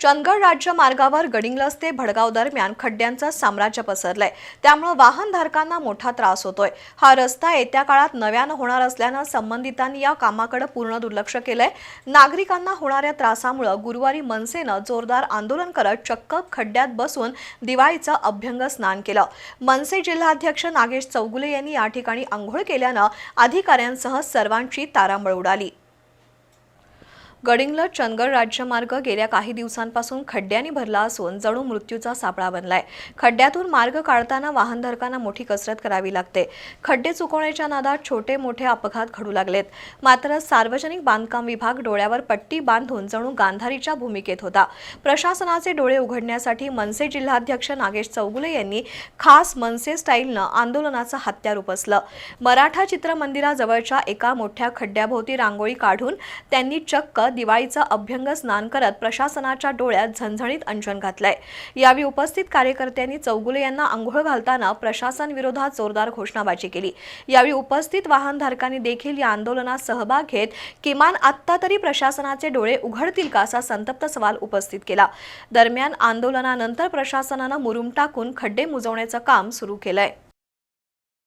चंदगड राज्य मार्गावर गडिंगलस ते भडगाव दरम्यान खड्ड्यांचं साम्राज्य पसरलंय. त्यामुळे वाहनधारकांना मोठा त्रास होतोय. हा रस्ता येत्या काळात नव्यानं होणार असल्यानं संबंधितांनी या कामाकडे पूर्ण दुर्लक्ष केलंय. नागरिकांना होणाऱ्या त्रासामुळे गुरुवारी मनसेनं जोरदार आंदोलन करत चक्क खड्ड्यात बसून दिवाळीचं अभ्यंग स्नान केलं. मनसे जिल्हाध्यक्ष नागेश चौगुले यांनी या ठिकाणी आंघोळ केल्यानं अधिकाऱ्यांसह सर्वांची तारांबळ उडाली. गडिंग्लज चंदगड राज्यमार्ग गेल्या काही दिवसांपासून खड्ड्यांनी भरला असून जणू मृत्यूचा सापळा बनलाय. खड्ड्यातून मार्ग काढताना वाहनधारकांना मोठी कसरत करावी लागते. खड्डे चुकवण्याच्या नादात छोटे मोठे अपघात घडू लागलेत. मात्र सार्वजनिक बांधकाम विभाग डोळ्यावर पट्टी बांधून जणू गांधारीच्या भूमिकेत होता. प्रशासनाचे डोळे उघडण्यासाठी मनसे जिल्हाध्यक्ष नागेश चौगुले यांनी खास मनसे स्टाईलनं आंदोलनाचं हत्यार उपसलं मराठा चित्रमंदिराजवळच्या एका मोठ्या खड्ड्याभोवती रांगोळी काढून त्यांनी चक्क दिवाळीचं अभ्यंग स्नान करत प्रशासनाच्या डोळ्यात झणझणीत अंजन घातलंय. यावेळी उपस्थित कार्यकर्त्यांनी चौगुले यांना आंघोळ घालताना प्रशासन विरोधात जोरदार घोषणाबाजी केली. यावेळी उपस्थित वाहनधारकांनी देखील या आंदोलनात सहभाग घेत किमान आत्ता तरी प्रशासनाचे डोळे उघडतील का असा संतप्त सवाल उपस्थित केला. दरम्यान आंदोलनानंतर प्रशासनानं मुरुम टाकून खड्डे मुजवण्याचं काम सुरू केलंय.